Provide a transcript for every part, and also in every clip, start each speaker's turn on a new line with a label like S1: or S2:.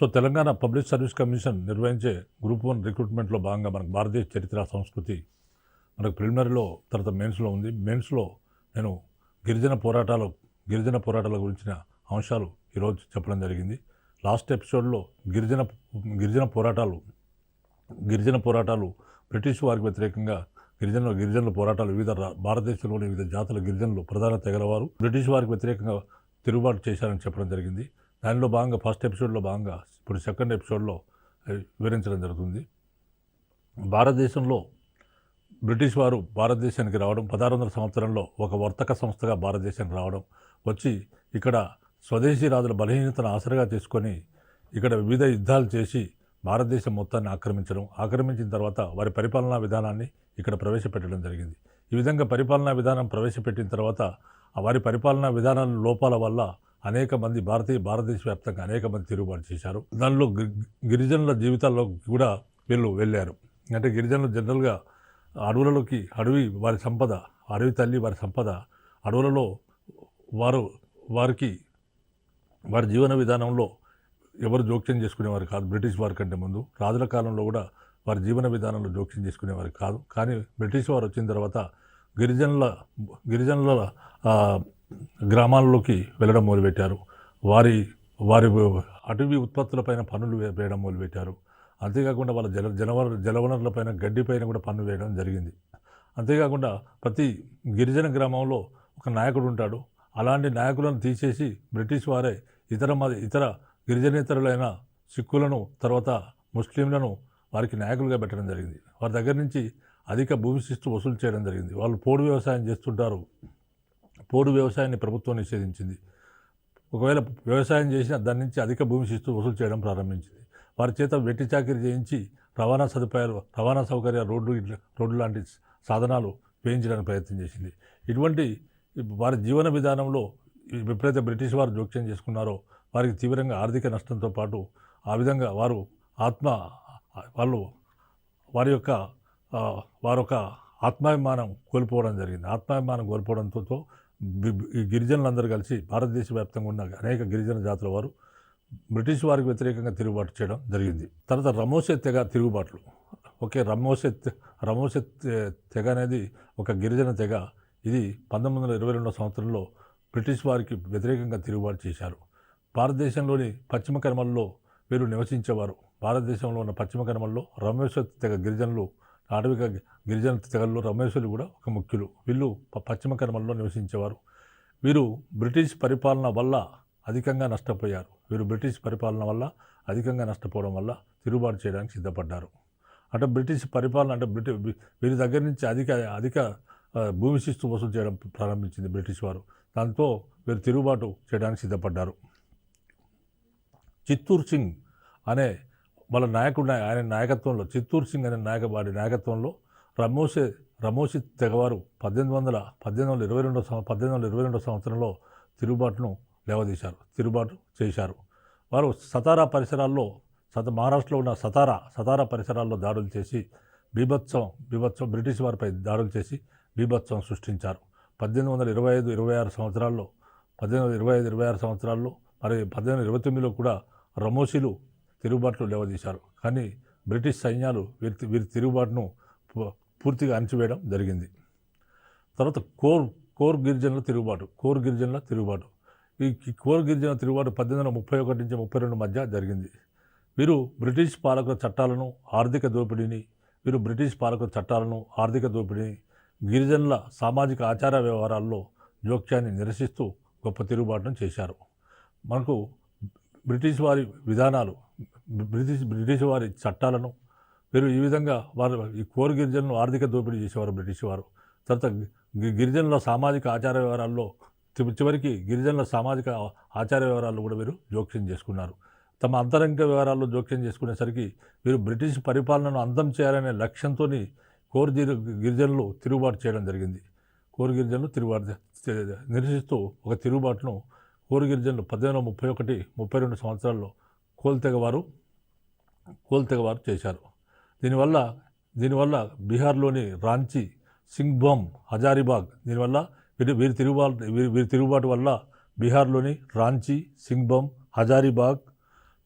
S1: So Telangana public service commission నిర్వహించే group one రిక్రూట్మెంట్లో భాగంగా మనకు భారతీయ చరిత్ర సంస్కృతి మనకు ప్రిలిమినరీలో తర్వాత మెయిన్స్లో ఉంది. మెయిన్స్లో నేను గిరిజన పోరాటాలు గిరిజన పోరాటాల గురించిన అంశాలు ఈరోజు చెప్పడం జరిగింది. లాస్ట్ ఎపిసోడ్లో గిరిజన గిరిజన పోరాటాలు గిరిజన పోరాటాలు బ్రిటిష్ వారికి వ్యతిరేకంగా గిరిజనుల గిరిజనుల పోరాటాలు వివిధ భారతదేశంలోని వివిధ జాతుల గిరిజనులు ప్రధాన తెగలవారు. బ్రిటిష్ వారికి వ్యతిరేకంగా తిరుగుబాటు చేశారని చెప్పడం జరిగింది. దానిలో భాగంగా ఫస్ట్ ఎపిసోడ్లో భాగంగా ఇప్పుడు సెకండ్ ఎపిసోడ్లో వివరించడం జరుగుతుంది. భారతదేశంలో బ్రిటిష్ వారు భారతదేశానికి రావడం పదహారు వందల సంవత్సరంలో ఒక వర్తక సంస్థగా భారతదేశానికి రావడం వచ్చి ఇక్కడ స్వదేశీ రాజుల బలహీనతను ఆసరగా చేసుకొని ఇక్కడ వివిధ యుద్ధాలు చేసి భారతదేశం మొత్తాన్ని ఆక్రమించడం ఆక్రమించిన తర్వాత వారి పరిపాలనా విధానాన్ని ఇక్కడ ప్రవేశపెట్టడం జరిగింది. ఈ విధంగా పరిపాలనా విధానం ప్రవేశపెట్టిన తర్వాత వారి పరిపాలనా విధానాల లోపాల వల్ల అనేక మంది భారతీయ భారతదేశ వ్యాప్తంగా అనేక మంది తిరుగుబాటు చేశారు. దానిలో గి- గిరిజనుల జీవితాల్లో కూడా వీళ్ళు వెళ్ళారు. అంటే గిరిజనులు జనరల్గా అడవులలోకి అడవి వారి సంపద అడవి తల్లి వారి సంపద అడవులలో వారు వారికి వారి జీవన విధానంలో ఎవరు జోక్యం చేసుకునేవారు కాదు. బ్రిటిష్ వారి కంటే ముందు. రాజుల కాలంలో కూడా వారి జీవన విధానంలో జోక్యం చేసుకునేవారు కాదు. కానీ బ్రిటిష్ వారు వచ్చిన తర్వాత గిరిజనుల గిరిజనుల గ్రామాల్లోకి వెళ్ళడం మొదలుపెట్టారు. వారి వారి అటవీ ఉత్పత్తులపైన పన్నులు వేయడం మొదలుపెట్టారు. అంతేకాకుండా వాళ్ళ జల జలవన జలవనరులపైన గడ్డిపైన కూడా పన్ను వేయడం జరిగింది. అంతేకాకుండా ప్రతి గిరిజన గ్రామంలో ఒక నాయకుడు ఉంటాడు. అలాంటి నాయకులను తీసేసి బ్రిటిష్ వారే ఇతర మత ఇతర గిరిజనేతరులైన సిక్కులను తర్వాత ముస్లింలను వారికి నాయకులుగా పెట్టడం జరిగింది. వారి దగ్గర నుంచి అధిక భూమి శిస్తు వసూలు చేయడం జరిగింది. వాళ్ళు పోడు వ్యవసాయం చేస్తుంటారు. పోడు వ్యవసాయాన్ని ప్రభుత్వం నిషేధించింది. ఒకవేళ వ్యవసాయం చేసినా దాని నుంచి అధిక భూమి శిస్తు వసూలు చేయడం ప్రారంభించింది. వారి చేత వెట్టి చాకిరి చేయించి రవాణా సదుపాయాలు రవాణా సౌకర్యాలు రోడ్లు రోడ్లు లాంటి సాధనాలు వేయించడానికి ప్రయత్నం చేసింది. ఇటువంటి వారి జీవన విధానంలో ఎప్పుడైతే బ్రిటిష్ వారు జోక్యం చేసుకున్నారో వారికి తీవ్రంగా ఆర్థిక నష్టంతో పాటు ఆ విధంగా వారు ఆత్మ వాళ్ళు వారి యొక్క వారొక ఆత్మాభిమానం కోల్పోవడం జరిగింది. ఆత్మాభిమానం కోల్పోవడంతో గిరిజనులందరూ కలిసి భారతదేశ వ్యాప్తంగా ఉన్న అనేక గిరిజన జాతుల వారు బ్రిటిష్ వారికి వ్యతిరేకంగా తిరుగుబాటు చేయడం జరిగింది. తర్వాత రమోసే తెగ తిరుగుబాట్లు. ఓకే రమోసే తె- రమోసే తెగ అనేది ఒక గిరిజన తెగ. ఇది పంతొమ్మిది వందల ఇరవై రెండో సంవత్సరంలో బ్రిటిష్ వారికి వ్యతిరేకంగా తిరుగుబాటు చేశారు. భారతదేశంలోని పశ్చిమ కనుమల్లో వీరు నివసించేవారు. భారతదేశంలో ఉన్న పశ్చిమ కర్మల్లో రమేశ్వర తెగ గిరిజనులు అటవిక గిరిజన తెగల్లో రమేశ్వరులు కూడా ఒక ముఖ్యులు. వీళ్ళు పశ్చిమ కర్మల్లో నివసించేవారు. వీరు బ్రిటిష్ పరిపాలన వల్ల అధికంగా నష్టపోయారు. వీరు బ్రిటిష్ పరిపాలన వల్ల అధికంగా నష్టపోవడం వల్ల తిరుగుబాటు చేయడానికి సిద్ధపడ్డారు. అంటే బ్రిటిష్ పరిపాలన అంటే బ్రిటి వీరి దగ్గర నుంచి అధిక అధిక భూమి శిస్తు వసూలు చేయడం ప్రారంభించింది బ్రిటిష్ వారు. దాంతో వీరు తిరుగుబాటు చేయడానికి సిద్ధపడ్డారు. చిత్తూర్ సింగ్ అనే వాళ్ళ నాయకుడు ఆయన నాయకత్వంలో చిత్తూరు సింగ్ అనే నాయక వాడి నాయకత్వంలో రమోసే రమోసి తెగవారు పద్దెనిమిది వందల పద్దెనిమిది వందల ఇరవై రెండో సంవ పద్దెనిమిది వందల ఇరవై రెండో సంవత్సరంలో తిరుగుబాటును లేవదీశారు తిరుగుబాటు చేశారు. వారు సతారా పరిసరాల్లో సత మహారాష్ట్రలో ఉన్న సతారా సతారా పరిసరాల్లో దాడులు చేసి బీభత్సం బీభత్సం బ్రిటిష్ వారిపై దాడులు చేసి బీభత్సం సృష్టించారు. పద్దెనిమిది వందల ఇరవై ఐదు ఇరవై ఆరు సంవత్సరాల్లో పద్దెనిమిది వందల ఇరవై ఐదు ఇరవై ఆరు సంవత్సరాల్లో మరి పద్దెనిమిది ఇరవై తొమ్మిదిలో కూడా రమోషీలు తిరుగుబాట్లు లేవదీశారు. కానీ బ్రిటిష్ సైన్యాలు వీరి వీరి తిరుగుబాటును పూ- పూర్తిగా అణచివేయడం జరిగింది. తర్వాత కోర్ కోర్ గిరిజనుల తిరుగుబాటు కోర్ గిరిజనుల తిరుగుబాటు. ఈ ఈ కోర్ గిరిజన తిరుగుబాటు పద్దెనిమిది వందల ముప్పై ఒకటి నుంచి ముప్పై రెండు మధ్య జరిగింది. వీరు బ్రిటిష్ పాలకుల చట్టాలను ఆర్థిక దోపిడీని వీరు బ్రిటిష్ పాలకుల చట్టాలను ఆర్థిక దోపిడీని గిరిజనుల సామాజిక ఆచార వ్యవహారాల్లో జోక్యాన్ని నిరసిస్తూ గొప్ప తిరుగుబాటును చేశారు. మనకు బ్రిటిష్ వారి విధానాలు బ్రిటిష్ బ్రిటిష్ వారి చట్టాలను వీరు ఈ విధంగా వారు ఈ కోర్ గిరిజనులు ఆర్థిక దోపిడీ చేసేవారు బ్రిటిష్ వారు. తర్వాత గిరిజనుల సామాజిక ఆచార వ్యవహారాల్లో చివరికి గిరిజనుల సామాజిక ఆచార వ్యవహారాల్లో కూడా వీరు జోక్యం చేసుకున్నారు. తమ అంతరంగ వ్యవహారాల్లో జోక్యం చేసుకునేసరికి వీరు బ్రిటిష్ పరిపాలనను అందం చేయాలనే లక్ష్యంతో కోర్ గిరి- గిరిజనులు తిరుగుబాటు చేయడం జరిగింది. కోర్ గిరిజనులు తిరుగుబాటు నిరసిస్తూ ఒక తిరుగుబాటును ఊరు గిరిజనులు పద్దెనిమిది వందల ముప్పై ఒకటి ముప్పై రెండు సంవత్సరాల్లో కోల్తెగవారు కోల్తెగవారు చేశారు. దీనివల్ల దీనివల్ల బీహార్లోని రాంచీ సింగ్భోమ్ హజారీబాగ్ దీనివల్ల వీరి వీరి తిరుగుబాటు వీరి వీరి తిరుగుబాటు వల్ల బీహార్లోని రాంచీ సింగ్భోమ్ హజారీబాగ్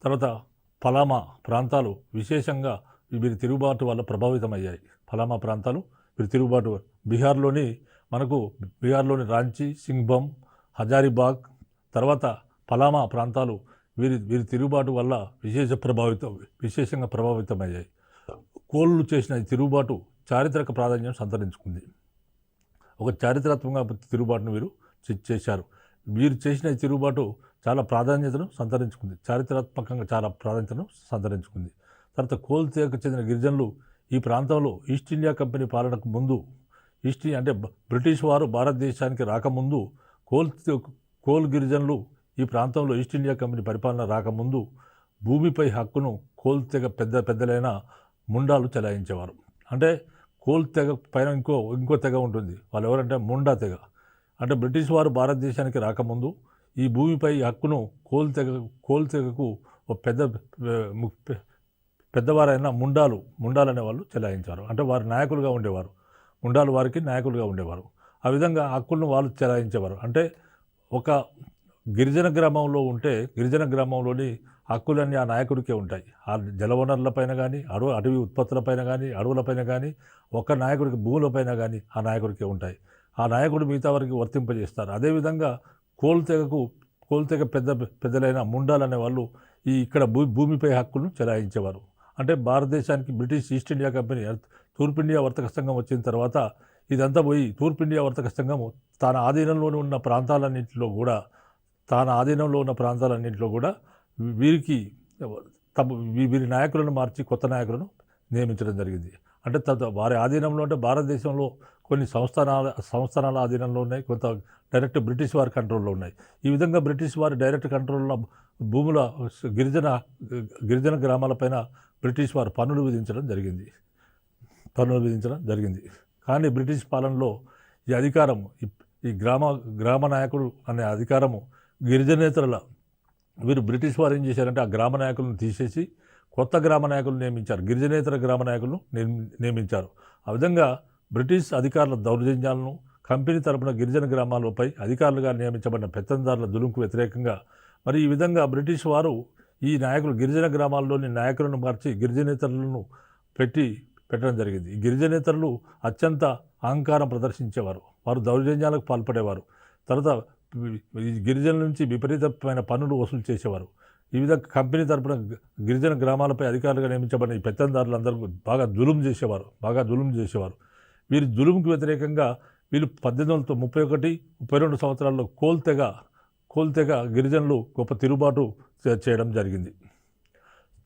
S1: తర్వాత పలామా ప్రాంతాలు విశేషంగా వీరి తిరుగుబాటు వల్ల ప్రభావితమయ్యాయి. పలామా ప్రాంతాలు వీరి తిరుగుబాటు బీహార్లోని మనకు బీహార్లోని రాంచీ సింగ్భం హజారీబాగ్ తర్వాత పలామా ప్రాంతాలు వీరి వీరి తిరుగుబాటు వల్ల విశేష ప్రభావితం విశేషంగా ప్రభావితమయ్యాయి. కోళ్ళు చేసిన ఈ తిరుగుబాటు చారిత్రక ప్రాధాన్యం సంతరించుకుంది. ఒక చారిత్రాత్మకంగా తిరుగుబాటును వీరు చేశారు. వీరు చేసిన ఈ తిరుగుబాటు చాలా ప్రాధాన్యతను సంతరించుకుంది. చారిత్రాత్మకంగా చాలా ప్రాధాన్యతను సంతరించుకుంది. తర్వాత కోల్ తీగకు చెందిన గిరిజనులు ఈ ప్రాంతంలో ఈస్ట్ ఇండియా కంపెనీ పాలనకు ముందు ఈస్ట్ అంటే బ్రిటిష్ వారు భారతదేశానికి రాకముందు కోల్ కోల్ గిరిజనులు ఈ ప్రాంతంలో ఈస్ట్ ఇండియా కంపెనీ పరిపాలన రాకముందు భూమిపై హక్కును కోల్ తెగ పెద్ద పెద్దలైన ముండాలు చెలాయించేవారు. అంటే కోల్ తెగ పైన ఇంకో ఇంకో తెగ ఉంటుంది. వాళ్ళు ఎవరంటే ముండా తెగ. అంటే బ్రిటిష్ వారు భారతదేశానికి రాకముందు ఈ భూమిపై హక్కును కోల్ తెగ కోల్ తెగకు ఒక పెద్ద ము- పెద్దవారైన ముండాలు ముండాలు అనేవాళ్ళు చెలాయించారు అంటే వారి నాయకులుగా ఉండేవారు. ముండాలు వారికి నాయకులుగా ఉండేవారు. ఆ విధంగా హక్కులను వాళ్ళు చెలాయించేవారు. అంటే ఒక గిరిజన గ్రామంలో ఉంటే గిరిజన గ్రామంలోని హక్కులన్నీ ఆ నాయకుడికే ఉంటాయి. ఆ జలవనరులపైన కానీ అడవి అటవీ ఉత్పత్తులపైన కానీ అడవులపైన కానీ ఒక నాయకుడికి భూములపైన కానీ ఆ నాయకుడికే ఉంటాయి. ఆ నాయకుడు మిగతా వారికి వర్తింపజేస్తారు. అదేవిధంగా కోల్తెగకు కోల్తెగ పెద్ద పెద్దలైన ముండాలు అనే వాళ్ళు ఈ ఇక్కడ భూ భూమిపై హక్కులను చెలాయించేవారు. అంటే భారతదేశానికి బ్రిటిష్ ఈస్ట్ ఇండియా కంపెనీ తూర్పు ఇండియా వర్తక సంఘం వచ్చిన తర్వాత ఇదంతా పోయి తూర్పు ఇండియా వర్తక సంఘం తన ఆధీనంలోనే ఉన్న ప్రాంతాలన్నింటిలో కూడా తన ఆధీనంలో ఉన్న ప్రాంతాలన్నింటిలో కూడా వీరికి తమ వీ- వీరి నాయకులను మార్చి కొత్త నాయకులను నియమించడం జరిగింది. అంటే తద వారి ఆధీనంలో అంటే భారతదేశంలో కొన్ని సంస్థానాల సంస్థానాల ఆధీనంలో ఉన్నాయి కొంత డైరెక్ట్ బ్రిటిష్ వారి కంట్రోల్లో ఉన్నాయి. ఈ విధంగా బ్రిటిష్ వారి డైరెక్ట్ కంట్రోల్లో భూముల గిరిజన గిరిజన గ్రామాలపైన బ్రిటిష్ వారు పన్నులు విధించడం జరిగింది. పన్నులు విధించడం జరిగింది. కానీ బ్రిటిష్ పాలనలో ఈ అధికారం ఈ- గ్రామ గ్రామ నాయకుడు అనే అధికారము గిరిజనేతరుల వీరు బ్రిటిష్ వారు ఏం చేశారంటే ఆ గ్రామ నాయకులను తీసేసి కొత్త గ్రామ నాయకులు నియమించారు. గిరిజనేతర గ్రామ నాయకులను నియమి- నియమించారు. ఆ విధంగా బ్రిటిష్ అధికారుల దౌర్జన్యాలను కంపెనీ తరపున గిరిజన గ్రామాలపై అధికారులుగా నియమించబడిన పెత్తందారుల దులుంకు వ్యతిరేకంగా మరి ఈ విధంగా బ్రిటిష్ వారు ఈ నాయకులు గిరిజన గ్రామాల్లోని నాయకులను మార్చి గిరిజనేతరులను పెట్టి పెట్టడం జరిగింది. ఈ గిరిజనేతరులు అత్యంత అహంకారం ప్రదర్శించేవారు. వారు దౌర్జన్యాలకు పాల్పడేవారు. తర్వాత ఈ గిరిజనుల నుంచి విపరీతమైన పన్నులు వసూలు చేసేవారు. ఈ విధంగా కంపెనీ తరపున గిరిజన గ్రామాలపై అధికారులుగా నియమించబడిన ఈ పెత్తందారులందరూ బాగా జులుం చేసేవారు. బాగా జులుం చేసేవారు. వీరి జులుంకి వ్యతిరేకంగా వీళ్ళు పద్దెనిమిది వందల ముప్పై ఒకటి ముప్పై రెండు సంవత్సరాల్లో కోల్తెగ కోల్తెగ గిరిజనులు గొప్ప తిరుగుబాటు చేయడం జరిగింది.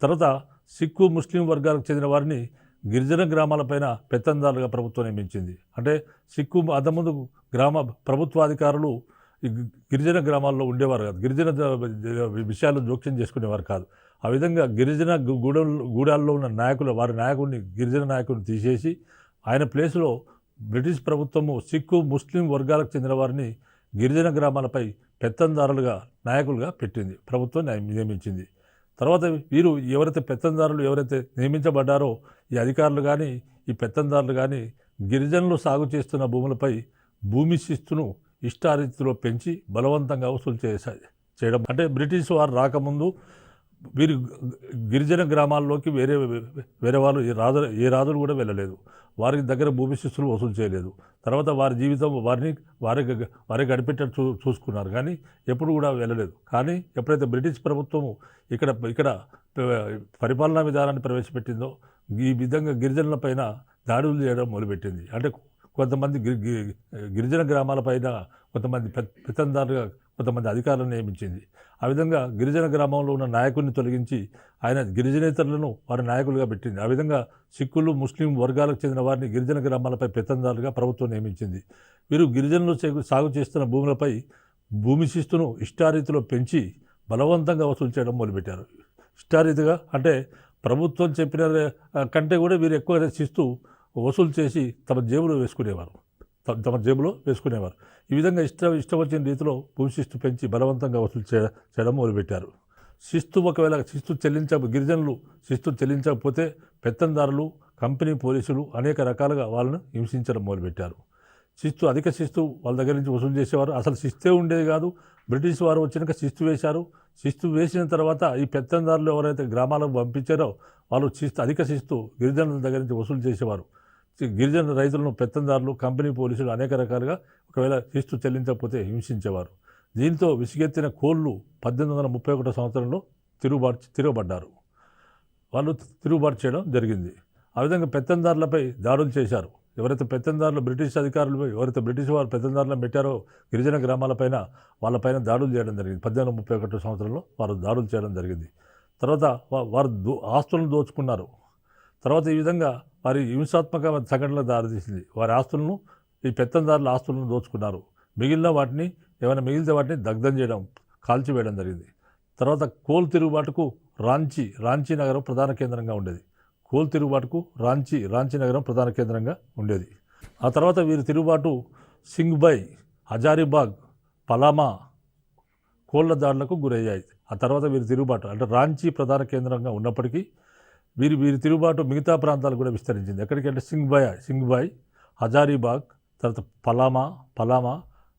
S1: తర్వాత సిక్కు ముస్లిం వర్గాలకు చెందిన వారిని గిరిజన గ్రామాలపైన పెత్తందారులుగా ప్రభుత్వం నియమించింది. అంటే సిక్కు అంతకుముందు గ్రామ ప్రభుత్వాధికారులు గిరిజన గ్రామాల్లో ఉండేవారు కాదు. గిరిజన విషయాలు జోక్యం చేసుకునేవారు కాదు. ఆ విధంగా గిరిజన గూడ గూడాల్లో ఉన్న నాయకులు వారి నాయకుడిని గిరిజన నాయకుడిని తీసేసి ఆయన ప్లేస్లో బ్రిటిష్ ప్రభుత్వము సిక్కు ముస్లిం వర్గాలకు చెందిన వారిని గిరిజన గ్రామాలపై పెత్తందారులుగా నాయకులుగా పెట్టింది. ప్రభుత్వం నియమించింది. తర్వాత వీరు ఎవరైతే పెత్తందారులు ఎవరైతే నియమించబడ్డారో ఈ అధికారులు కానీ ఈ పెత్తందారులు కానీ గిరిజనులు సాగు చేస్తున్న భూములపై భూమి శిస్తును ఇష్టారీతిలో పెంచి బలవంతంగా వసూలు చేసా చేయడం. అంటే బ్రిటిష్ వారు రాకముందు వీరు గిరిజన గ్రామాల్లోకి వేరే వేరే వాళ్ళు ఏ రాజు ఏ రాజులు కూడా వెళ్ళలేదు. వారి దగ్గర భూమి శిస్తులు వసూలు చేయలేదు. తర్వాత వారి జీవితం వారిని వారి వారి గడిపెట్టట్టు చూ చూసుకున్నారు. కానీ ఎప్పుడు కూడా వెళ్ళలేదు. కానీ ఎప్పుడైతే బ్రిటిష్ ప్రభుత్వము ఇక్కడ ఇక్కడ పరిపాలనా విధానాన్ని ప్రవేశపెట్టిందో ఈ విధంగా గిరిజనుల పైన దాడులు చేయడం మొదలుపెట్టింది. అంటే కొంతమంది గిరి గిరిజన గ్రామాలపైన కొంతమంది పె పెత్తందారుగా కొంతమంది అధికారులను నియమించింది. ఆ విధంగా గిరిజన గ్రామంలో ఉన్న నాయకుడిని తొలగించి ఆయన గిరిజనేతరులను వారి నాయకులుగా పెట్టింది. ఆ విధంగా సిక్కులు ముస్లిం వర్గాలకు చెందిన వారిని గిరిజన గ్రామాలపై పెత్తందారులుగా ప్రభుత్వం నియమించింది. వీరు గిరిజనులు చే- సాగు చేస్తున్న భూములపై భూమి శిస్తును ఇష్టారీతిలో పెంచి బలవంతంగా వసూలు చేయడం మొదలుపెట్టారు. ఇష్టారీతిగా అంటే ప్రభుత్వం చెప్పిన కంటే కూడా వీరు ఎక్కువ శిస్తు వసూలు చేసి తమ జేబులో వేసుకునేవారు. తమ జేబులో వేసుకునేవారు. ఈ విధంగా ఇష్ట ఇష్టం వచ్చిన రీతిలో భూమి శిస్తు పెంచి బలవంతంగా వసూలు చేయ చేయడం మొదలుపెట్టారు. శిస్తు ఒకవేళ శిస్తు చెల్లించ గిరిజనులు శిస్తు చెల్లించకపోతే పెత్తందారులు కంపెనీ పోలీసులు అనేక రకాలుగా వాళ్ళను హింసించడం మొదలుపెట్టారు. శిస్తు అధిక శిస్తు వాళ్ళ దగ్గర నుంచి వసూలు చేసేవారు. అసలు శిస్తే ఉండేది కాదు. బ్రిటిష్ వారు వచ్చినాక శిస్తు వేశారు. శిస్తు వేసిన తర్వాత ఈ పెత్తందారులు ఎవరైతే గ్రామాలకు పంపించారో వాళ్ళు శిస్తు అధిక శిస్తు గిరిజనుల దగ్గర నుంచి వసూలు చేసేవారు. గిరిజన రైతులను పెత్తందారులు కంపెనీ పోలీసులు అనేక రకాలుగా ఒకవేళ శిస్తు చెల్లించకపోతే హింసించేవారు. దీంతో విసిగెత్తిన కోళ్ళు పద్దెనిమిది వందల ముప్పై ఒకటో సంవత్సరంలో తిరుగుబాటు తిరగబడ్డారు. వాళ్ళు తిరుగుబాటు చేయడం జరిగింది. ఆ విధంగా పెత్తందారులపై దాడులు చేశారు. ఎవరైతే పెత్తందారులు బ్రిటిష్ అధికారులు ఎవరైతే బ్రిటిష్ వారు పెత్తందారులను పెట్టారో గిరిజన గ్రామాలపైన వాళ్ళపైన దాడులు చేయడం జరిగింది. పద్దెనిమిది ముప్పై ఒకటో సంవత్సరంలో వారు దాడులు చేయడం జరిగింది. తర్వాత వారు దో ఆస్తులను దోచుకున్నారు. తర్వాత ఈ విధంగా వారి హింసాత్మక సంఘటనలకు దారితీసింది వారి ఆస్తులను ఈ పెత్తందారుల ఆస్తులను దోచుకున్నారు. మిగిలిన వాటిని ఏమైనా మిగిలితే వాటిని దగ్ధం చేయడం కాల్చివేయడం జరిగింది. తర్వాత కోల్ తిరుగుబాటుకు రాంచీ రాంచీ నగరం ప్రధాన కేంద్రంగా ఉండేది. కోల్ తిరుగుబాటుకు రాంచీ రాంచీ నగరం ప్రధాన కేంద్రంగా ఉండేది. ఆ తర్వాత వీరి తిరుగుబాటు సింగ్బై హజారీబాగ్ పలామా కోళ్ళ దాడులకు గురయ్యాయి. ఆ తర్వాత వీరి తిరుగుబాటు అంటే రాంచీ ప్రధాన కేంద్రంగా ఉన్నప్పటికీ వీరి వీరి తిరుగుబాటు మిగతా ప్రాంతాలు కూడా విస్తరించింది. ఎక్కడికంటే సింగ్బాయ్ సింగ్బాయ్ హజారీబాగ్ తర్వాత పలామా పలామా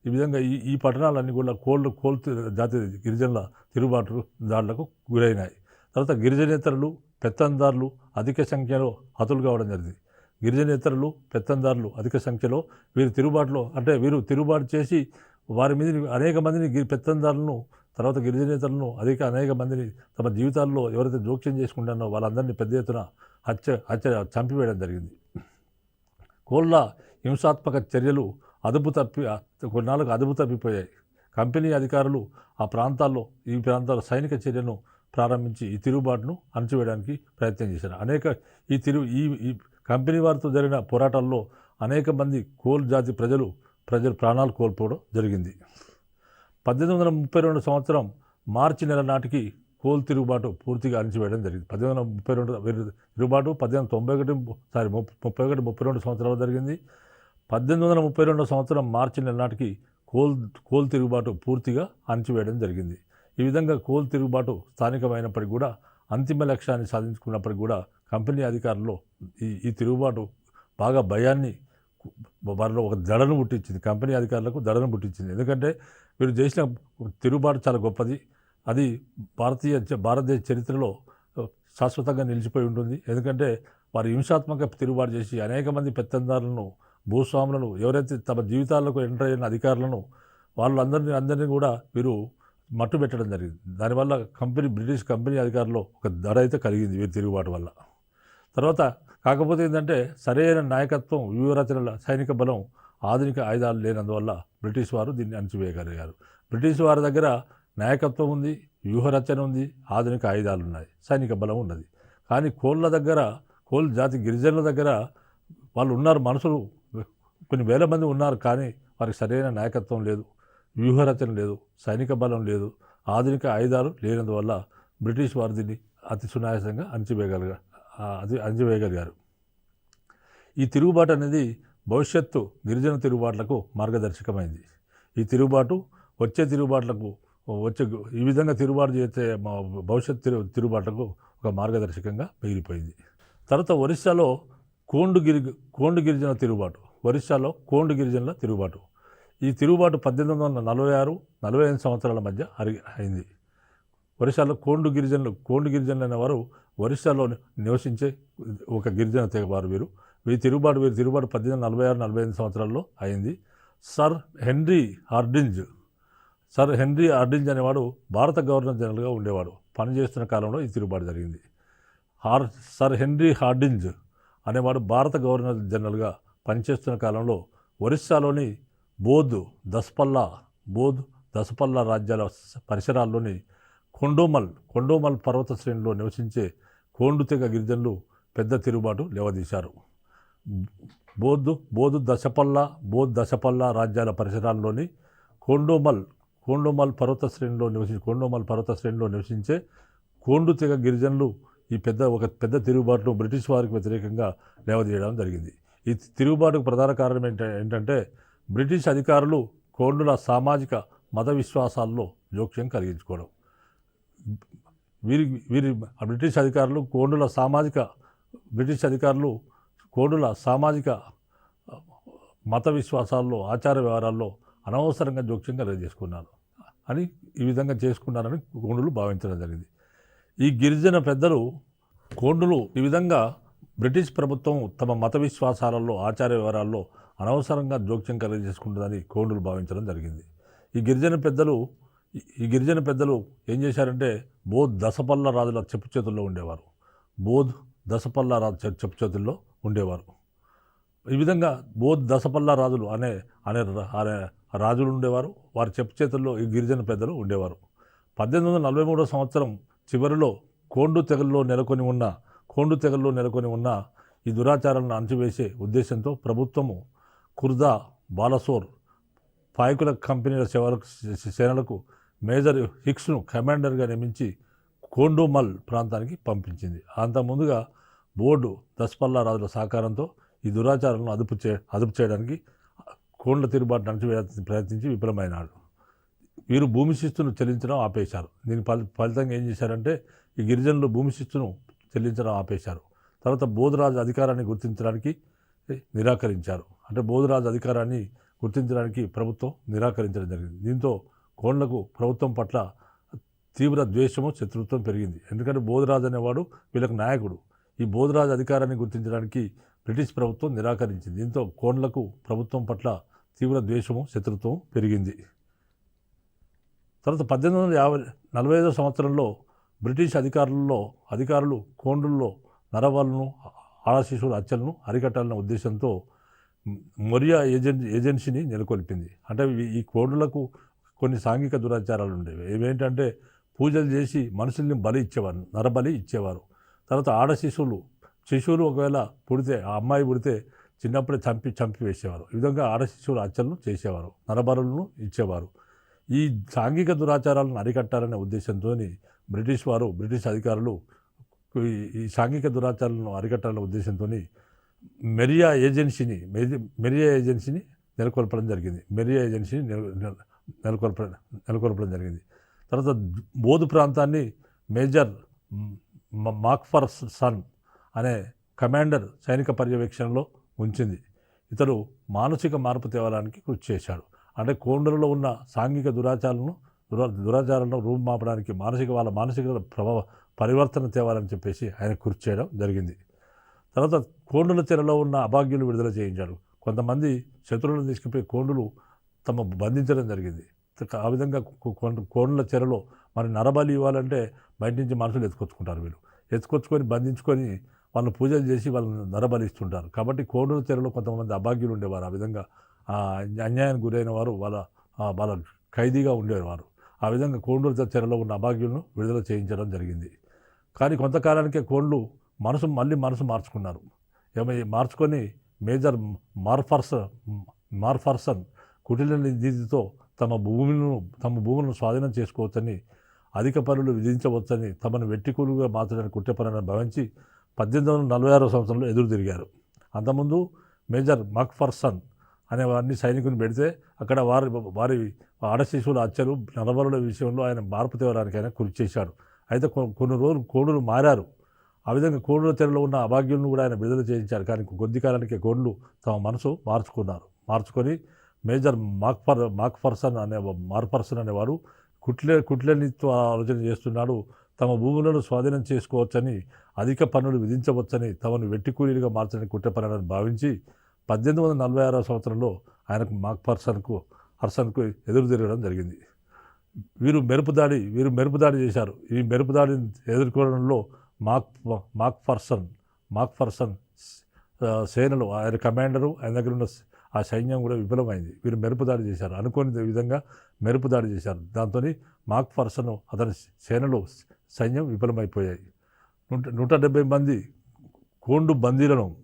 S1: ఈ విధంగా ఈ ఈ పట్టణాలన్నీ కూడా కోళ్ళు కోల్ జాతి గిరిజనుల తిరుగుబాటు దాడులకు గురైనాయి. తర్వాత గిరిజనేతరులు పెత్తందారులు అధిక సంఖ్యలో హతులు కావడం జరిగింది. గిరిజనేతరులు పెత్తందారులు అధిక సంఖ్యలో వీరు తిరుగుబాటులో అంటే వీరు తిరుగుబాటు చేసి వారి మీద అనేక మందిని గిరి పెత్తందారులను తర్వాత గిరిజనేతలను అధిక అనేక మందిని తమ జీవితాల్లో ఎవరైతే జోక్యం చేసుకుంటారో వాళ్ళందరినీ పెద్ద ఎత్తున హత్య హత్య చంపివేయడం జరిగింది. కోళ్ళ హింసాత్మక చర్యలు అదుపు తప్పి కొన్నాళ్ళకు అదుపు తప్పిపోయాయి. కంపెనీ అధికారులు ఆ ప్రాంతాల్లో ఈ ప్రాంతాల్లో సైనిక చర్యను ప్రారంభించి ఈ తిరుగుబాటును అణచివేయడానికి ప్రయత్నం చేశారు. అనేక ఈ తిరుగు ఈ ఈ కంపెనీ వారితో జరిగిన పోరాటాల్లో అనేక మంది కోల్ జాతి ప్రజలు ప్రజలు ప్రాణాలు కోల్పోవడం జరిగింది. పద్దెనిమిది వందల ముప్పై రెండు సంవత్సరం మార్చి నెల నాటికి కోల్ తిరుగుబాటు పూర్తిగా అణిచివేయడం జరిగింది. పద్దెనిమిది వందల ముప్పై రెండు తిరుగుబాటు పద్దెనిమిది తొంభై ఒకటి సారీ ముప్పై ఒకటి ముప్పై రెండు సంవత్సరాలు జరిగింది. పద్దెనిమిది వందల ముప్పై రెండో సంవత్సరం మార్చి నెల నాటికి కోల్ కోల్ తిరుగుబాటు పూర్తిగా అణచివేయడం జరిగింది. ఈ విధంగా కోల్ తిరుగుబాటు స్థానికమైనప్పటికీ కూడా అంతిమ లక్ష్యాన్ని సాధించుకున్నప్పటికీ కూడా కంపెనీ అధికారుల్లో ఈ ఈ తిరుగుబాటు బాగా భయాన్ని వారిలో ఒక దడను పుట్టించింది. కంపెనీ అధికారులకు దడను పుట్టించింది. ఎందుకంటే వీరు చేసిన తిరుగుబాటు చాలా గొప్పది. అది భారతీయ భారతదేశ చరిత్రలో శాశ్వతంగా నిలిచిపోయి ఉంటుంది. ఎందుకంటే వారు హింసాత్మక తిరుగుబాటు చేసి అనేక మంది పెత్తందారులను భూస్వాములను ఎవరైతే తమ జీవితాలకు ఎంటర్ అయిన అధికారులను వాళ్ళందరినీ అందరినీ కూడా వీరు మట్టు పెట్టడం జరిగింది. దానివల్ల కంపెనీ బ్రిటిష్ కంపెనీ అధికారులు ఒక దడ అయితే కలిగింది వీరి తిరుగుబాటు వల్ల. తర్వాత కాకపోతే ఏంటంటే సరైన నాయకత్వం వ్యూహరచనల సైనిక బలం ఆధునిక ఆయుధాలు లేనందువల్ల బ్రిటిష్ వారు దీన్ని అణచివేయగలిగారు. బ్రిటిష్ వారి దగ్గర నాయకత్వం ఉంది వ్యూహరచన ఉంది ఆధునిక ఆయుధాలు ఉన్నాయి సైనిక బలం ఉన్నది. కానీ కోళ్ళ దగ్గర కోల్ జాతి గిరిజనుల దగ్గర వాళ్ళు ఉన్నారు మనుషులు కొన్ని వేల మంది ఉన్నారు కానీ వారికి సరైన నాయకత్వం లేదు. వ్యూహరచన లేదు సైనిక బలం లేదు ఆధునిక ఆయుధాలు లేనందువల్ల బ్రిటిష్ వారు దీన్ని అతి సునాయాసంగా అణచివేయగలిగా అది అణచివేయగలిగారు. ఈ తిరుగుబాటు అనేది భవిష్యత్తు గిరిజన తిరుగుబాట్లకు మార్గదర్శకమైంది. ఈ తిరుగుబాటు వచ్చే తిరుగుబాట్లకు వచ్చే ఈ విధంగా తిరుగుబాటు చేసే మా భవిష్యత్ తిరు తిరుగుబాట్లకు ఒక మార్గదర్శకంగా మిగిలిపోయింది. తర్వాత ఒరిస్సాలో కోండు గిరి కోండు గిరిజన తిరుగుబాటు ఒరిస్సాలో కోండు గిరిజనుల తిరుగుబాటు. ఈ తిరుగుబాటు పద్దెనిమిది వందల నలభై ఆరు నలభై ఐదు సంవత్సరాల మధ్య అరిగి అయింది. ఒరిస్సాలో కోండు గిరిజనులు కోండు గిరిజనులు అనేవారు ఒరిస్సాలో నివసించే ఒక గిరిజన తెగవారు వీరు. వీరి తిరుగుబాటు వీరి తిరుగుబాటు పద్దెనిమిది నలభై ఆరు నలభై ఐదు సంవత్సరాల్లో అయింది. Sir Henry Hardinge sir Henry Hardinge అనేవాడు భారత గవర్నర్ జనరల్గా ఉండేవాడు. పనిచేస్తున్న కాలంలో ఈ తిరుగుబాటు జరిగింది. హార్ సర్ హెన్రీ హార్డింజ్ అనేవాడు భారత గవర్నర్ జనరల్గా పనిచేస్తున్న కాలంలో ఒరిస్సాలోని బోధ్ దస్పల్లా బోధ్ దసపల్లా రాజ్యాల పరిసరాల్లోని కొండోమల్ కొండోమల్ పర్వత శ్రేణిలో నివసించే కోండు తెగ గిరిజనులు పెద్ద తిరుగుబాటు లేవదీశారు. బోధ్ బోధ్ దశపల్లా బోధ్ దశపల్లా రాజ్యాల పరిసరాల్లోని కొండోమల్ కొండోమల్ పర్వత శ్రేణిలో నివసించే కొండోమల్ పర్వత శ్రేణిలో నివసించే కోండు తెగ గిరిజనులు ఈ పెద్ద ఒక పెద్ద తిరుగుబాటును బ్రిటిష్ వారికి వ్యతిరేకంగా లేవదీయడం జరిగింది. ఈ తిరుగుబాటుకు ప్రధాన కారణం ఏంటంటే బ్రిటిష్ అధికారులు కోండుల సామాజిక మత విశ్వాసాల్లో జోక్యం కలిగించుకోవడం. వీరి వీరి బ్రిటిష్ అధికారులు కోండుల సామాజిక బ్రిటిష్ అధికారులు కోండుల సామాజిక మత విశ్వాసాల్లో ఆచార వ్యవహారాల్లో అనవసరంగా జోక్యం కలిగజేసుకున్నారు అని ఈ విధంగా చేసుకున్నారని కోండులు భావించడం జరిగింది. ఈ గిరిజన పెద్దలు కోండులు ఈ విధంగా బ్రిటిష్ ప్రభుత్వం తమ మత విశ్వాసాలలో ఆచార వివరాల్లో అనవసరంగా జోక్యం కలిగజేసుకుంటుందని కోండులు భావించడం జరిగింది. ఈ గిరిజన పెద్దలు ఈ- గిరిజన పెద్దలు ఏం చేశారంటే బోధ్ దశపల్ల రాజుల చెప్పు చేతుల్లో ఉండేవారు. బోధ్ దశపల్ల రాజు చెప్పు చేతుల్లో ఉండేవారు. ఈ విధంగా బోధ్ దశపల్ల రాజులు అనే అనే అనే రాజులు ఉండేవారు. వారి చెప్పు చేతుల్లో ఈ గిరిజన పెద్దలు ఉండేవారు. పద్దెనిమిది వందల నలభై మూడో సంవత్సరం చివరిలో కోండు తెగల్లో నెలకొని ఉన్న కోండు తెగల్లో నెలకొని ఉన్న ఈ దురాచారాలను అణచివేసే ఉద్దేశంతో ప్రభుత్వము కుర్దా బాలసోర్ పాయకుల కంపెనీల సేవలకు సేనలకు మేజర్ హిక్స్ను కమాండర్గా నియమించి కోండోమల్ ప్రాంతానికి పంపించింది. అంత ముందుగా బోర్డు దస్పల్లా రాజుల సహకారంతో ఈ దురాచారాలను అదుపు చే అదుపు చేయడానికి కోండ్ల తిరుగుబాటు నడిచి ప్రయత్నించి విఫలమైనాడు. వీరు భూమి శిస్తును చెల్లించడం ఆపేశారు. దీని ఫలి ఫలితంగా ఏం చేశారంటే ఈ గిరిజనులు భూమి శిస్తును చెల్లించడం ఆపేశారు. తర్వాత బోధరాజు అధికారాన్ని గుర్తించడానికి నిరాకరించారు. అంటే బోధరాజు అధికారాన్ని గుర్తించడానికి ప్రభుత్వం నిరాకరించడం జరిగింది. దీంతో కోండ్లకు ప్రభుత్వం పట్ల తీవ్ర ద్వేషము శత్రుత్వం పెరిగింది. ఎందుకంటే బోధరాజు అనేవాడు వీళ్ళకు నాయకుడు. ఈ బోధరాజు అధికారాన్ని గుర్తించడానికి బ్రిటిష్ ప్రభుత్వం నిరాకరించింది. దీంతో కోండ్లకు ప్రభుత్వం పట్ల తీవ్ర ద్వేషము శత్రుత్వం పెరిగింది. తర్వాత పద్దెనిమిది వందల యాభై నలభై ఐదో సంవత్సరంలో బ్రిటిష్ అధికారుల్లో అధికారులు కోండుల్లో నరవాళ్ళను ఆడ శిశువుల హత్యలను అరికట్టాలన్న ఉద్దేశంతో మొరియా ఏజెన్ ఏజెన్సీని నెలకొల్పింది. అంటే ఈ- కోడులకు కొన్ని సాంఘిక దురాచారాలు ఉండేవి. ఏమేంటంటే పూజలు చేసి మనుషుల్ని బలి ఇచ్చేవారు నరబలి ఇచ్చేవారు. తర్వాత ఆడ శిశువులు శిశువులు ఒకవేళ పుడితే ఆ అమ్మాయి పుడితే చిన్నప్పుడే చంపి చంపి వేసేవారు. ఈ విధంగా ఆడ శిశువుల హత్యలను చేసేవారు నరబరులను ఇచ్చేవారు. ఈ సాంఘిక దురాచారాలను అరికట్టాలనే ఉద్దేశంతో బ్రిటిష్ వారు బ్రిటిష్ అధికారులు ఈ- ఈ సాంఘిక దురాచారాలను అరికట్టాలనే ఉద్దేశంతో మెరియా ఏజెన్సీని మెరి- మెరియా ఏజెన్సీని నెలకొల్పడం జరిగింది. మెరియా ఏజెన్సీని నెలకొల్ప నెలకొల్పడం జరిగింది. తర్వాత బోధు ప్రాంతాన్ని మేజర్ మాక్ఫర్ సన్ అనే కమాండర్ సైనిక పర్యవేక్షణలో ఉంచింది. ఇతడు మానసిక మార్పు తేవడానికి కృషి చేశాడు. అంటే కోండలలో ఉన్న సాంఘిక దురాచారాలను దురా దురాచారాలను రూపుమాపడానికి మానసిక వాళ్ళ మానసిక ప్రభావ పరివర్తన తేవాలని చెప్పేసి ఆయన కృషి చేయడం జరిగింది. తర్వాత కోండుల చెరలో ఉన్న అభాగ్యులు విడుదల చేయించాడు కొంతమంది శత్రువులను తీసుకుపోయి కోండులు తమ బంధించడం జరిగింది. ఆ విధంగా కోండ్ల చెరలో మరి నరబలి ఇవ్వాలంటే బయట నుంచి మనుషులు ఎత్తుకొచ్చుకుంటారు వీళ్ళు. ఎత్తుకొచ్చుకొని బంధించుకొని వాళ్ళని పూజలు చేసి వాళ్ళని నరబలి ఇస్తుంటారు కాబట్టి కోండుల చెరలో కొంతమంది అభాగ్యులు ఉండేవారు. ఆ విధంగా అన్యాయానికి గురైన వారు వాళ్ళ వాళ్ళ ఖైదీగా ఉండేవారు. ఆ విధంగా కోండూరు చెరలో ఉన్న అభాగ్యులను విడుదల చేయించడం జరిగింది. కానీ కొంతకాలానికే కోండ్లు మనసు మళ్ళీ మనసు మార్చుకున్నారు. ఏమై మార్చుకొని మేజర్ మార్ఫర్స్ మార్ఫర్సన్ కుటిల నిధితో తమ భూములను తమ భూములను స్వాధీనం చేసుకోవచ్చని అధిక పనులు విధించవచ్చని తమను వెట్టికూలుగా మార్చడానికి కుట్రపనని భావించి పద్దెనిమిది వందల నలభై ఆరో సంవత్సరంలో ఎదురు తిరిగారు. అంతకుముందు మేజర్ మక్ఫర్సన్ అనే వారిని సైనికుని పెడితే అక్కడ వారి వారి ఆడ శిశువుల హత్యలు నరబలుల విషయంలో ఆయన మార్పు తేవడానికి ఆయన కృషి చేశాడు. అయితే కొ- కొన్ని రోజులు కోడులు మారారు. ఆ విధంగా కోడుల తెరలో ఉన్న అభాగ్యులను కూడా ఆయన విడుదల చేయించారు. కానీ కొద్ది కాలానికి కోడ్లు తమ మనసు మార్చుకున్నారు. మార్చుకొని మేజర్ మాక్ఫర్ మాక్ఫర్సన్ అనే మార్పర్సన్ అనేవారు కుట్లే కుట్లనితో ఆలోచన చేస్తున్నాడు. తమ భూములను స్వాధీనం చేసుకోవచ్చని అధిక పన్నులు విధించవచ్చని తమను వెట్టి కూలీలుగా మార్చని కుట్రపనని భావించి పద్దెనిమిది వందల నలభై ఆరో సంవత్సరంలో ఆయనకు మాక్ఫర్సన్కు హర్సన్కు ఎదురు తిరగడం జరిగింది. వీరు మెరుపు దాడి వీరు మెరుపు దాడి చేశారు. ఈ మెరుపు దాడిని ఎదుర్కోవడంలో మాక్ మాక్ పర్సన్ మాక్ పర్సన్ సేనలు ఆయన కమాండరు ఆయన దగ్గర ఉన్న ఆ సైన్యం కూడా విఫలమైంది. వీరు మెరుపు దాడి చేశారు. అనుకోని విధంగా మెరుపు దాడి చేశారు. దాంతో మాక్ పర్సన్ అతని సేనలు సైన్యం విఫలమైపోయాయి. నూట నూట డెబ్బై మంది కోండు బందీలను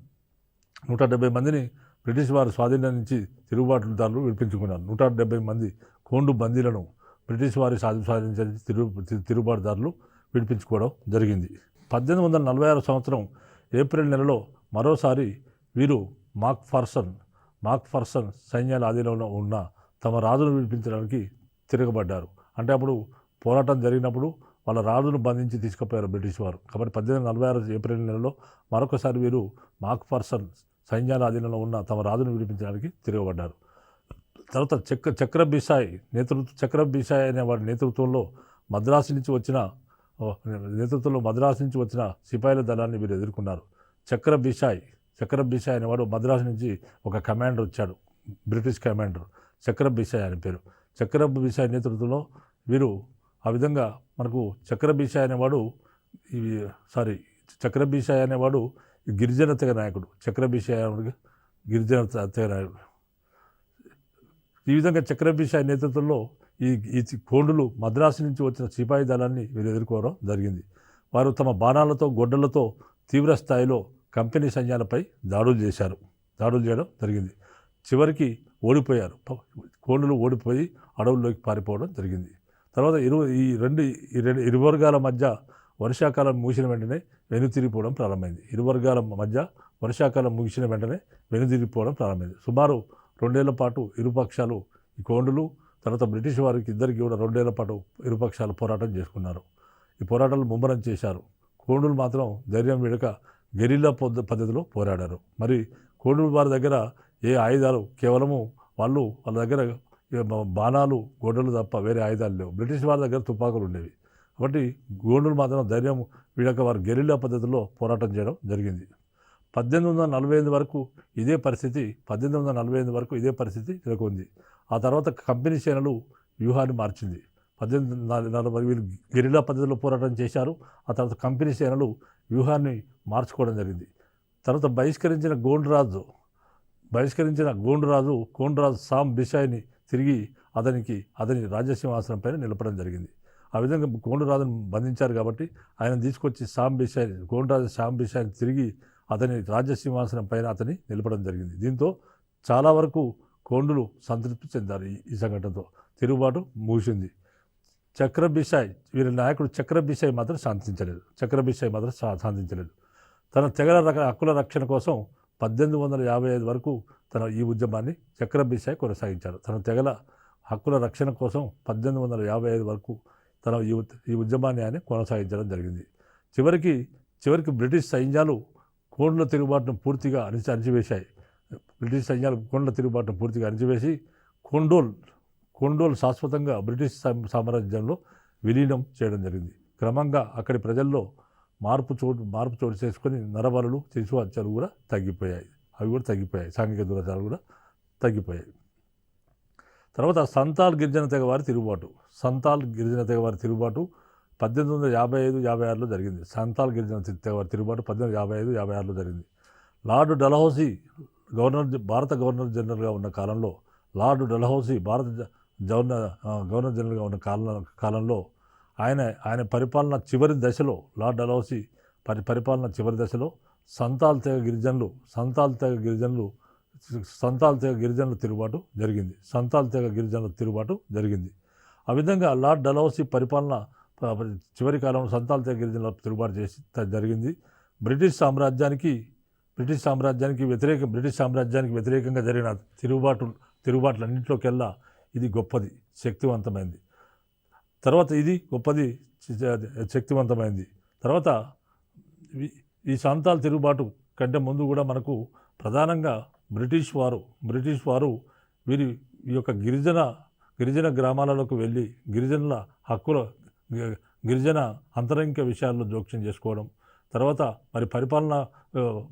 S1: నూట డెబ్బై మందిని బ్రిటిష్ వారి స్వాధీనం నుంచి తిరుగుబాటుదారులు విడిపించుకున్నారు. నూట డెబ్బై మంది కోండు బందీలను బ్రిటిష్ వారి సాధి స్వాధీనించి తిరుగు తిరుగుబాటుదారులు విడిపించుకోవడం జరిగింది. పద్దెనిమిది వందల నలభై ఆరు సంవత్సరం ఏప్రిల్ నెలలో మరోసారి వీరు మాక్ ఫర్సన్ మాక్ ఫర్సన్ సైన్యాల ఆధీనంలో ఉన్న తమ రాజును విడిపించడానికి తిరగబడ్డారు. అంటే అప్పుడు పోరాటం జరిగినప్పుడు వాళ్ళ రాజును బంధించి తీసుకుపోయారు బ్రిటిష్ వారు. కాబట్టి పద్దెనిమిది నలభై ఆరు ఏప్రిల్ నెలలో మరొకసారి వీరు మాక్ ఫర్సన్ సైన్యాల ఆధీనంలో ఉన్న తమ రాజును విడిపించడానికి తిరగబడ్డారు. తర్వాత చక్ర చక్ర బిసాయ్ నేతృత్వ చక్ర బిసాయ్ అనే వాడి నేతృత్వంలో మద్రాసు నుంచి వచ్చిన నేతృత్వంలో మద్రాసు నుంచి వచ్చిన సిపాయిల దళాన్ని వీరు ఎదుర్కొన్నారు. చక్ర బిషాయ్ చక్ర బిషాయ్ అనేవాడు మద్రాసు నుంచి ఒక కమాండర్ వచ్చాడు. బ్రిటిష్ కమాండర్ చక్ర బిషాయ్ అని పేరు. చక్ర బిషాయ్ నేతృత్వంలో వీరు ఆ విధంగా మనకు చక్ర బిషాయ్ అనేవాడు ఇవి సారీ చక్ర బిషాయ్ అనేవాడు గిరిజన తెగ నాయకుడు. చక్ర బిషాయ్ గిరిజన తెగ నాయకుడు. ఈ విధంగా చక్రబిషాయ్ నేతృత్వంలో ఈ ఈ కోండులు మద్రాసు నుంచి వచ్చిన సిపాయి దళాన్ని వీరు ఎదుర్కోవడం జరిగింది. వారు తమ బాణాలతో గొడ్డలతో తీవ్ర స్థాయిలో కంపెనీ సైన్యాలపై దాడులు చేశారు. దాడులు చేయడం జరిగింది. చివరికి ఓడిపోయారు. ప- కోండులు ఓడిపోయి అడవుల్లోకి పారిపోవడం జరిగింది. తర్వాత ఇరు ఈ రెండు ఈ రెండు ఇరు వర్గాల మధ్య వర్షాకాలం ముగిసిన వెంటనే వెనుతిరిగిపోవడం ప్రారంభమైంది. ఇరు వర్గాల మధ్య వర్షాకాలం ముగిసిన వెంటనే వెనుతిరిగిపోవడం ప్రారంభమైంది. సుమారు రెండేళ్ళ పాటు ఇరుపక్షాలు ఈ కోండులు తర్వాత బ్రిటిష్ వారికి ఇద్దరికి కూడా రెండేళ్ళ పాటు ఇరుపక్షాలు పోరాటం చేసుకున్నారు. ఈ పోరాటాలు ముమ్మరం చేశారు. కోండులు మాత్రం ధైర్యం వీడక గెరిల్లా పద్ధ పద్ధతిలో పోరాడారు. మరి కోండులు వారి దగ్గర ఏ ఆయుధాలు కేవలము వాళ్ళు వాళ్ళ దగ్గర బాణాలు గోడలు తప్ప వేరే ఆయుధాలు లేవు. బ్రిటిష్ వారి దగ్గర తుపాకులు ఉండేవి. కాబట్టి గోండులు మాత్రం ధైర్యం వీడక వారు గెరిల్లా పద్ధతిలో పోరాటం చేయడం జరిగింది. పద్దెనిమిది వందల నలభై ఎనిమిది వరకు ఇదే పరిస్థితి పద్దెనిమిది వందల నలభై ఎనిమిది వరకు ఇదే పరిస్థితి నెలకొంది. ఆ తర్వాత కంపెనీ సేనలు వ్యూహాన్ని మార్చింది. పద్దెనిమిది నలభై వీళ్ళు గెరిలా పద్ధతిలో పోరాటం చేశారు. ఆ తర్వాత కంపెనీ సేనలు వ్యూహాన్ని మార్చుకోవడం జరిగింది. తర్వాత బహిష్కరించిన గోండ్రాజు బహిష్కరించిన గోండురాజు గోండురాజు సామ్ బిషాయిని తిరిగి అతనికి అతని రాజసింహాసనం పైన నిలపడం జరిగింది. ఆ విధంగా గోండురాజును బంధించారు కాబట్టి ఆయన తీసుకొచ్చి సామ్ బిషాయిని గోండురాజు సామ్ బిషాయిని తిరిగి అతని రాజసింహాసనం పైన అతని నిలపడం జరిగింది. దీంతో చాలా వరకు కోండులు సంతృప్తి చెందారు ఈ సంఘటనతో తిరుగుబాటు ముగిసింది. చక్రబిషాయ్ వీరి నాయకుడు చక్రబిషాయ్ మాత్రం శాంతించలేదు. చక్రబిషాయ్ మాత్రం శాంతించలేదు. తన తెగల రక హక్కుల రక్షణ కోసం పద్దెనిమిది వందల యాభై ఐదు వరకు తన ఈ ఉద్యమాన్ని చక్రబిషాయ్ కొనసాగించారు. తన తెగల హక్కుల రక్షణ కోసం పద్దెనిమిది వందల యాభై ఐదు వరకు తన ఈ ఈ ఉద్యమాన్ని ఆయన కొనసాగించడం జరిగింది. చివరికి చివరికి బ్రిటిష్ సైన్యాలు కోండ్ల తిరుగుబాటును పూర్తిగా అణిచి అణిచివేశాయి. బ్రిటిష్ సైన్యాలు కొండ తిరుగుబాటును పూర్తిగా అణిచివేసి కొండోల్ కొండోల్ శాశ్వతంగా బ్రిటిష్ సామ్- సామ్రాజ్యంలో విలీనం చేయడం జరిగింది. క్రమంగా అక్కడి ప్రజల్లో మార్పు చోటు మార్పు చోటు చేసుకొని నరబరులు శిశు హత్యలు కూడా తగ్గిపోయాయి. అవి కూడా తగ్గిపోయాయి. సాంఘిక దురాచారాలు కూడా తగ్గిపోయాయి. తర్వాత సంతాల్ గిరిజన తెగవారి తిరుగుబాటు. సంతాల్ గిరిజన తెగవారి తిరుగుబాటు పద్దెనిమిది వందల యాభై ఐదు యాభై ఆరులో జరిగింది. సంతాల్ గిరిజన తెగవారి తిరుగుబాటు పద్దెనిమిది యాభై ఐదు యాభై ఆరులో జరిగింది. లార్డ్ డలహౌసీ గవర్నర్ భారత గవర్నర్ జనరల్గా ఉన్న కాలంలో లార్డ్ డల్హౌసీ భారత గవర్నర్ గవర్నర్ జనరల్గా ఉన్న కాల కాలంలో ఆయన ఆయన పరిపాలన చివరి దశలో లార్డ్ డలహౌసీ పరి పరిపాలన చివరి దశలో సంతాల్ తెగ గిరిజనులు సంతాల్ తెగ గిరిజనులు సంతాల్ తెగ గిరిజనుల తిరుగుబాటు జరిగింది. సంతాల్ తెగ గిరిజనుల తిరుగుబాటు జరిగింది. ఆ విధంగా లార్డ్ డలహౌసీ పరిపాలన చివరి కాలంలో సంతాల్ తెగ గిరిజనుల తిరుగుబాటు చేసి జరిగింది. బ్రిటిష్ సామ్రాజ్యానికి బ్రిటిష్ సామ్రాజ్యానికి వ్యతిరేక బ్రిటిష్ సామ్రాజ్యానికి వ్యతిరేకంగా జరిగిన తిరుగుబాటు తిరుగుబాట్లన్నింటిలోకెల్లా ఇది గొప్పది శక్తివంతమైంది. తర్వాత ఇది గొప్పది శక్తివంతమైంది. తర్వాత ఈ- ఈ తిరుగుబాటు కంటే ముందు కూడా మనకు ప్రధానంగా బ్రిటిష్ వారు బ్రిటిష్ వారు వీరి ఈ యొక్క గిరిజన గిరిజన గ్రామాలలోకి వెళ్ళి గిరిజనుల హక్కుల గిరిజన అంతరంగిక విషయాల్లో జోక్యం చేసుకోవడం. తర్వాత మరి పరిపాలన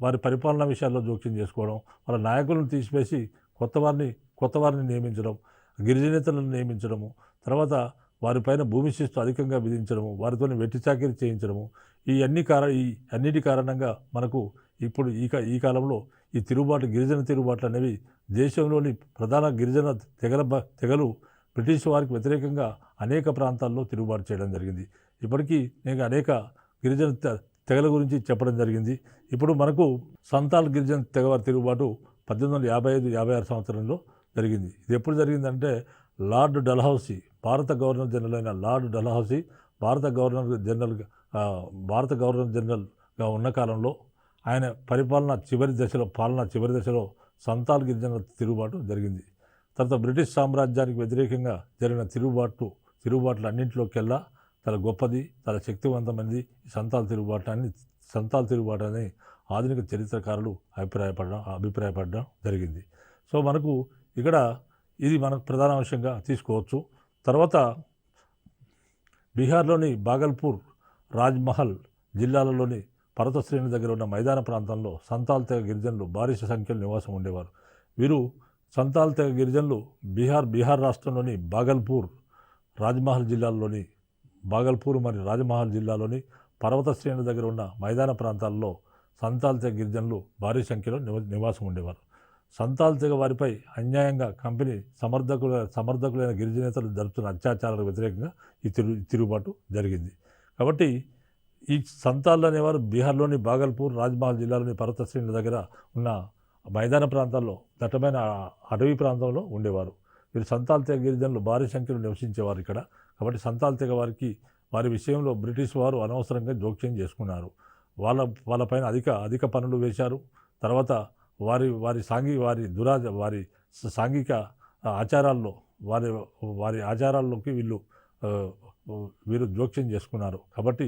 S1: వారి పరిపాలన విషయాల్లో జోక్యం చేసుకోవడం వాళ్ళ నాయకులను తీసివేసి కొత్త వారిని కొత్త వారిని నియమించడం గిరిజనేతలను నియమించడము తర్వాత వారిపైన భూమి శిస్తు అధికంగా విధించడము వారితో వెట్టి చాకరీ చేయించడము ఈ అన్ని కార ఈ అన్నిటి కారణంగా మనకు ఇప్పుడు ఈ కా ఈ కాలంలో ఈ తిరుగుబాటు గిరిజన తిరుగుబాట్లు అనేవి దేశంలోని ప్రధాన గిరిజన తెగల బ- తెగలు బ్రిటిష్ వారికి వ్యతిరేకంగా అనేక ప్రాంతాల్లో తిరుగుబాటు చేయడం జరిగింది. ఇప్పటికీ నేను అనేక గిరిజన తెగల గురించి చెప్పడం జరిగింది. ఇప్పుడు మనకు సంతాల్ గిరిజన తెగవారి తిరుగుబాటు పద్దెనిమిది వందల యాభై ఐదు యాభై ఆరు సంవత్సరంలో జరిగింది. ఇది ఎప్పుడు జరిగిందంటే లార్డ్ డల్హౌసీ భారత గవర్నర్ జనరల్ అయిన లార్డ్ డల్హౌసీ భారత గవర్నర్ జనరల్ భారత గవర్నర్ జనరల్గా ఉన్న కాలంలో ఆయన పరిపాలన చివరి దశలో పాలన చివరి దశలో సంతాల్ గిరిజనుల తిరుగుబాటు జరిగింది. తర్వాత బ్రిటిష్ సామ్రాజ్యానికి వ్యతిరేకంగా జరిగిన తిరుగుబాటు తిరుగుబాట్లు అన్నింటిలోకెల్లా చాలా గొప్పది చాలా శక్తివంతమైనది ఈ సంతాల్ సంతాల సంతాల్ తిరుగుబాటు అని ఆధునిక చరిత్రకారులు అభిప్రాయపడడం అభిప్రాయపడడం జరిగింది. సో మనకు ఇక్కడ ఇది మనకు ప్రధాన అంశంగా తీసుకోవచ్చు. తర్వాత బీహార్లోని బాగల్పూర్ రాజ్మహల్ జిల్లాలలోని పర్వత శ్రేణి దగ్గర ఉన్న మైదాన ప్రాంతంలో సంతాల్ తెగ గిరిజనులు భారీ సంఖ్యలో నివాసం ఉండేవారు. వీరు సంతాల్ తెగ గిరిజనులు బీహార్ బీహార్ రాష్ట్రంలోని బాగల్పూర్ రాజ్మహల్ జిల్లాలోని బాగల్పూర్ మరియు రాజమహల్ జిల్లాలోని పర్వత శ్రేణి దగ్గర ఉన్న మైదాన ప్రాంతాల్లో సంతాల్ తెగ గిరిజనులు భారీ సంఖ్యలో నివాసం ఉండేవారు. సంతాల్ తెగ వారిపై అన్యాయంగా కంపెనీ సమర్థకుల సమర్థకులైన గిరిజనేతలు జరుపుతున్న అత్యాచారాలకు వ్యతిరేకంగా ఈ తిరు తిరుగుబాటు జరిగింది. కాబట్టి ఈ సంతాల్ అనేవారు బీహార్లోని బాగల్పూర్ రాజ్మహల్ జిల్లాలోని పర్వత శ్రేణుల దగ్గర ఉన్న మైదాన ప్రాంతాల్లో దట్టమైన అటవీ ప్రాంతంలో ఉండేవారు. వీరు సంతాల్తెగ గిరిజనులు భారీ సంఖ్యలో నివసించేవారు ఇక్కడ. కాబట్టి సంతాల్ తెగ వారికి వారి విషయంలో బ్రిటిష్ వారు అనవసరంగా జోక్యం చేసుకున్నారు. వాళ్ళ వాళ్ళపైన అధిక అధిక పనులు వేశారు. తర్వాత వారి వారి సాంఘిక వారి దురాజ వారి సాంఘిక ఆచారాల్లో వారి వారి ఆచారాల్లోకి వీళ్ళు వీరు జోక్యం చేసుకున్నారు. కాబట్టి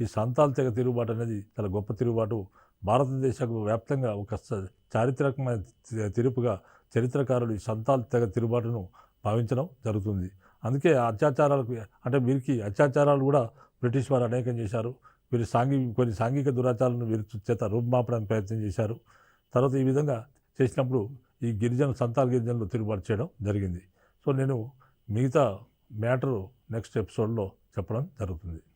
S1: ఈ సంతాల్ తెగ తిరుగుబాటు అనేది చాలా గొప్ప తిరుగుబాటు. భారతదేశ వ్యాప్తంగా ఒక చారిత్రకమైన తిరుపుగా చరిత్రకారులు ఈ సంతాల్ తెగ తిరుగుబాటును భావించడం జరుగుతుంది. అందుకే అత్యాచారాలకు అంటే వీరికి అత్యాచారాలు కూడా బ్రిటిష్ వారు అనేకం చేశారు. వీరి సాంఘిక కొన్ని సాంఘిక దురాచారాలను వీరి చేత రూపుమాపడానికి ప్రయత్నం చేశారు. తర్వాత ఈ విధంగా చేసినప్పుడు ఈ గిరిజన సంతాల్ గిరిజనులు తిరుగుబాటు చేయడం జరిగింది. సో నేను మిగతా మ్యాటరు నెక్స్ట్ ఎపిసోడ్లో చెప్పడం జరుగుతుంది.